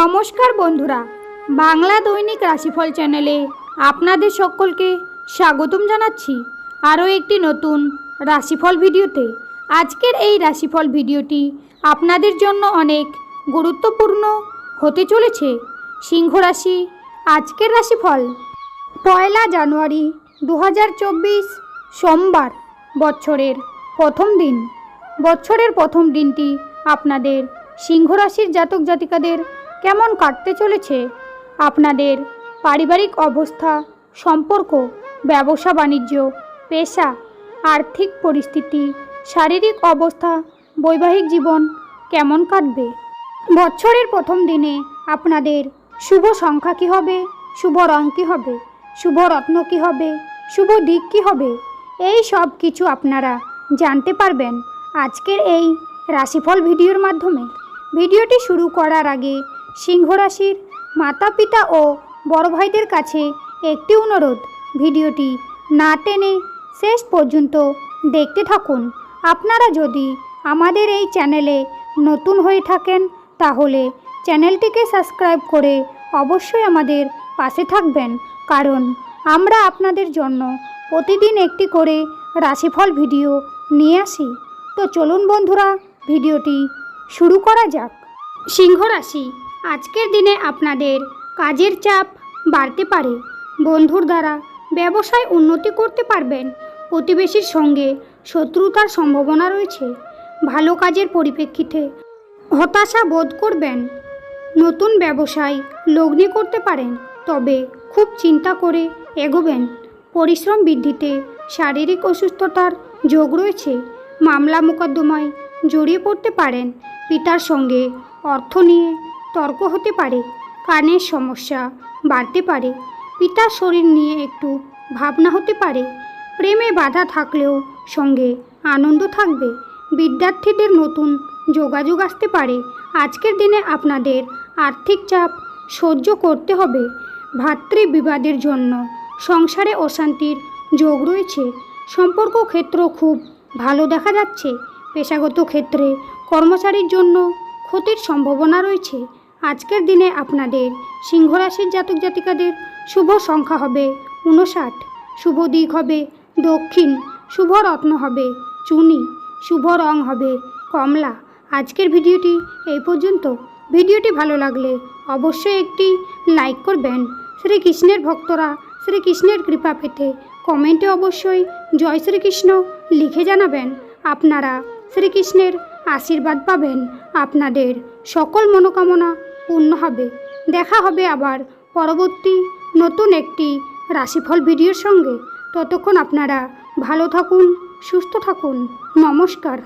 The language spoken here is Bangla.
নমস্কার বন্ধুরা, বাংলা দৈনিক রাশিফল চ্যানেলে আপনাদের সকলকে স্বাগতম জানাচ্ছি। আরও একটি নতুন রাশিফল ভিডিওতে। আজকের এই রাশিফল ভিডিওটি আপনাদের জন্য অনেক গুরুত্বপূর্ণ হতে চলেছে। সিংহ রাশি, আজকের রাশিফল। পয়লা জানুয়ারি দু হাজার চব্বিশ সোমবার, বছরের প্রথম দিন। বছরের প্রথম দিনটি আপনাদের সিংহ রাশির জাতক জাতিকাদের কেমন কাটতে চলেছে? আপনাদের পারিবারিক অবস্থা, সম্পর্ক, ব্যবসা, বাণিজ্য, পেশা, আর্থিক পরিস্থিতি, শারীরিক অবস্থা, বৈবাহিক জীবন কেমন কাটবে? বছরের প্রথম দিনে আপনাদের শুভ সংখ্যা কী হবে? শুভ রং কী হবে? শুভ রত্ন কী হবে? শুভ দিক কী হবে? এই সব কিছু আপনারা জানতে পারবেন আজকের এই রাশিফল ভিডিওর মাধ্যমে। ভিডিওটি শুরু করার আগে সিংহ রাশির মাতা পিতা ও বড় ভাইদের কাছে একটি অনুরোধ, ভিডিওটি না টেনে শেষ পর্যন্ত দেখতে থাকুন। আপনারা যদি আমাদের এই চ্যানেলে নতুন হয়ে থাকেন, তাহলে চ্যানেলটিকে সাবস্ক্রাইব করে অবশ্যই আমাদের পাশে থাকবেন। কারণ আমরা আপনাদের জন্য প্রতিদিন একটি করে রাশিফল ভিডিও নিয়ে আসি। তো চলুন বন্ধুরা, ভিডিওটি শুরু করা যাক। সিংহ রাশি আজকের দিনে আপনাদের কাজের চাপ বাড়তে পারে। বন্ধুর দ্বারা ব্যবসায় উন্নতি করতে পারবেন। প্রতিবেশীর সঙ্গে শত্রুতার সম্ভাবনা রয়েছে। ভালো কাজের পরিপ্রেক্ষিতে হতাশা বোধ করবেন। নতুন ব্যবসায় লগ্নি করতে পারেন, তবে খুব চিন্তা করে এগোবেন। পরিশ্রম বৃদ্ধিতে শারীরিক অসুস্থতার যোগ রয়েছে। মামলা মোকদ্দমায় জড়িয়ে পড়তে পারেন। পিতার সঙ্গে অর্থ নিয়ে তর্ক হতে পারে, কানের সমস্যা বাড়তে পারে, পিতার শরীর নিয়ে একটু ভাবনা হতে পারে, প্রেমে বাধা থাকলেও সঙ্গে আনন্দ থাকবে, বিদ্যার্থীদের নতুন যোগাযোগ আসতে পারে। আজকের দিনে আপনাদের আর্থিক চাপ সহ্য করতে হবে, ভাতৃবিবাদের জন্য সংসারে অশান্তির যোগ রয়েছে, সম্পর্ক ক্ষেত্র খুব ভালো দেখা যাচ্ছে, পেশাগত ক্ষেত্রে কর্মচারীর জন্য ক্ষতির সম্ভাবনা রয়েছে আজকের দিনে আপনাদের সিংহরাশির জাতক জাতিকাদের শুভ সংখ্যা হবে উনষাট শুভ দিক হবে দক্ষিণ। শুভ রত্ন হবে চুনি। শুভ রং হবে কমলা। আজকের ভিডিওটি এই পর্যন্ত। ভিডিওটি ভালো লাগলে অবশ্যই একটি লাইক করবেন। শ্রীকৃষ্ণের ভক্তরা শ্রীকৃষ্ণের কৃপা পেতে কমেন্টে অবশ্যই জয় শ্রীকৃষ্ণ লিখে জানাবেন। আপনারা শ্রীকৃষ্ণের আশীর্বাদ পাবেন। আপনাদের সকল মনোকামনা পূর্ণ হবে। দেখা হবে আবার পরবর্তী নতুন একটি রাশিফল ভিডিওর সঙ্গে। ততক্ষণ আপনারা ভালো থাকুন, সুস্থ থাকুন। নমস্কার।